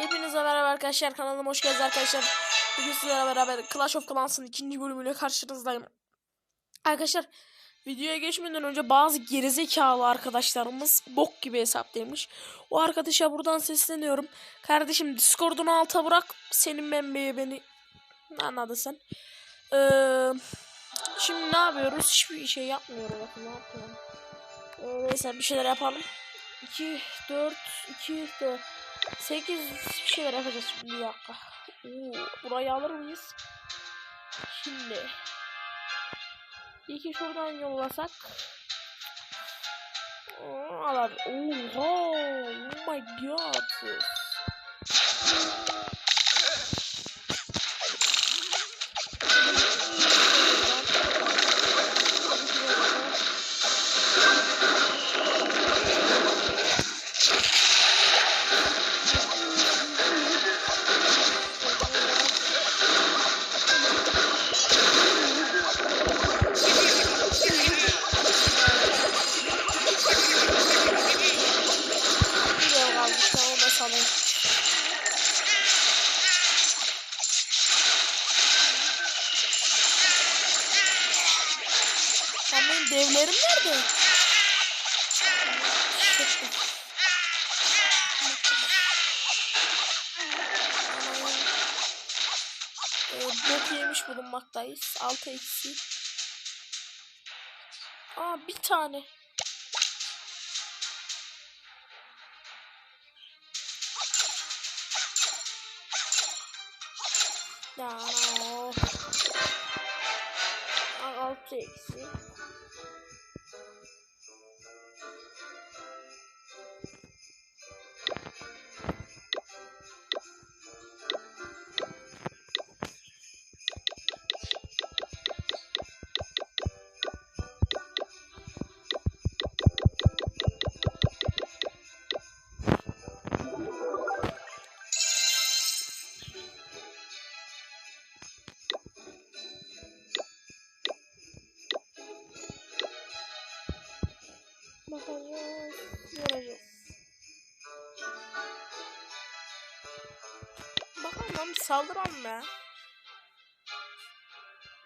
Hepinize merhaba arkadaşlar kanalıma hoş geldiniz arkadaşlar. Bugün sizlerle beraber Clash of Clans'ın ikinci bölümüyle karşınızdayım. Arkadaşlar videoya geçmeden önce bazı gerizekalı arkadaşlarımız bok gibi hesaplaymış. O arkadaşa buradan sesleniyorum. Kardeşim Discord'unu alta bırak. Senin membeyi beni anladın sen. Ee, şimdi ne yapıyoruz? Hiçbir şey yapmıyorum. Bakın ne yapıyorum. Ee, neyse bir şeyler yapalım. 2, 4, 2, 4. 8 bir şeyler yapacağız şimdi bir dakika. Oo, burayı alır mıyız? Şimdi. İki şuradan yollasak. Alar. Oha! Oh my god. Devlerim nerede? Bok yemiş bulunmaktayız. 6 eksi. Aa bir tane. Ya. Aa, 6 eksi. Bakacağız. Göreceğiz. Bakalım lan bir saldıralım ya.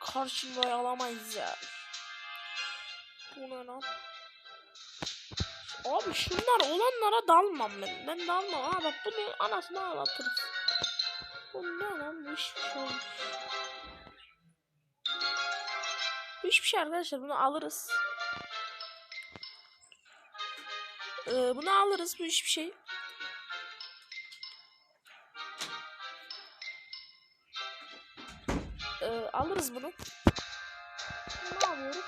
Karşımda alamayız ya. Bu ne lan? Abi şunlar olanlara dalmam ben. Ben dalmam. Ha bak bunu anasını ağlatırız. Bu ne lan? Bu hiçbir şey olmuş. Hiçbir şey arkadaşlar. Bunu alırız. Ee, bunu alırız. Bu hiçbir şey. Ee, alırız bunu. Ne yapıyoruz?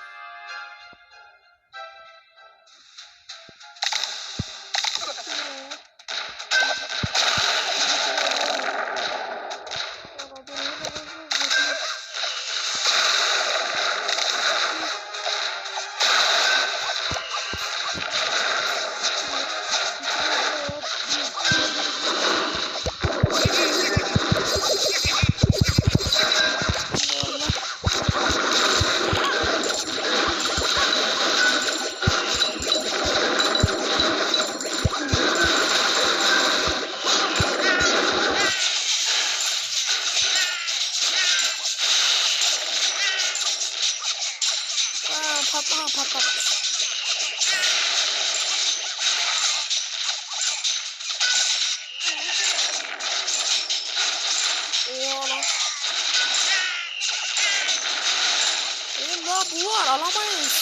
Bu var alamayız.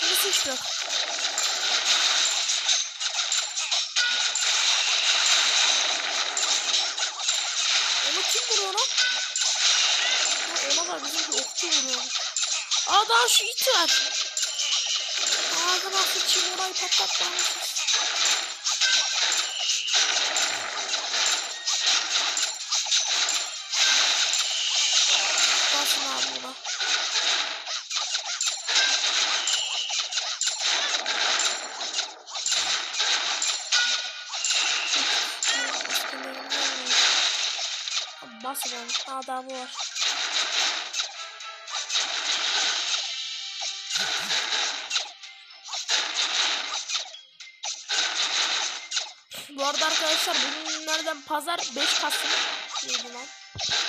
Şunu sıçtık. Onu kim vuruyor lan? Ha, ona da bizim bir okçu vuruyor. Aa daha şu it var. Ağzına sıçayım orayı patlatmamışız. Basın abi. Aa daha bu var. Bu arada arkadaşlar bugünlerden pazar 5 Kasım neydi lan?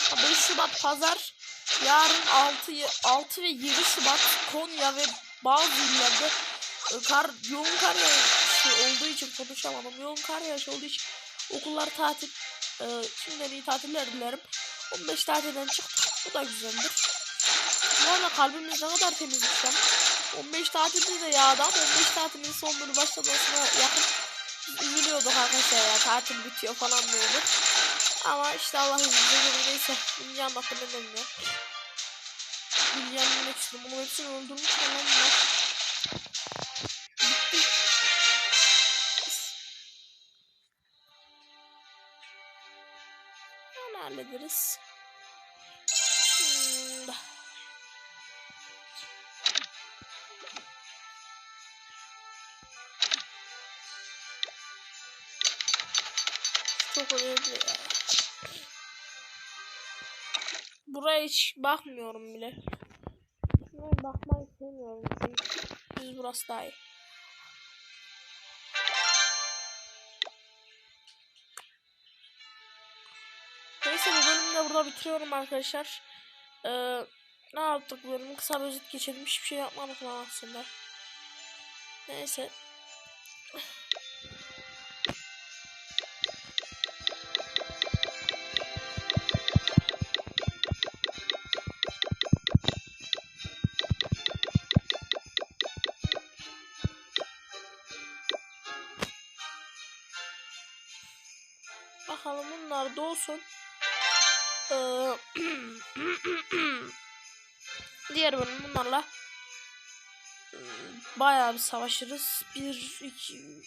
Ha, 5 Şubat pazar. Yarın 6, y- 6 ve 7 Şubat Konya ve bazı illerde e, kar, yoğun kar yağışı olduğu için konuşamadım. Yoğun kar yağışı olduğu için okullar tatil. E, şimdiden iyi tatiller dilerim. 15 tatilden çıktık. Bu da güzeldir. Bu arada kalbimiz ne kadar temizmiş lan. 15 tatilde de yağdı ama 15 tatilin sonunu başlamasına yakın üzülüyorduk arkadaşlar ya tatil bitiyor falan diyorduk. Ama işte Allah izniyle göre neyse. Bilgi anlattım ben de anlamak istedim. Bunun hepsini öldürmüş falan bunlar. Onu hallederiz. Da. Çok önemli ya. Buraya hiç bakmıyorum bile. Bakmayı sevmiyorum çünkü. Biz burası daha iyi. Burada bitiriyorum arkadaşlar. Ee, ne yaptık bu bölümü? Kısa bir özet geçelim. Hiçbir şey yapmadık lan aslında. Neyse. Bakalım bunlar da olsun. Ee, diğer bölüm bunlarla e, bayağı bir savaşırız. Bir, iki.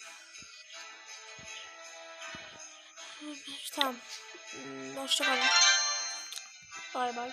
Tamam. Hoşçakalın. Bay bay.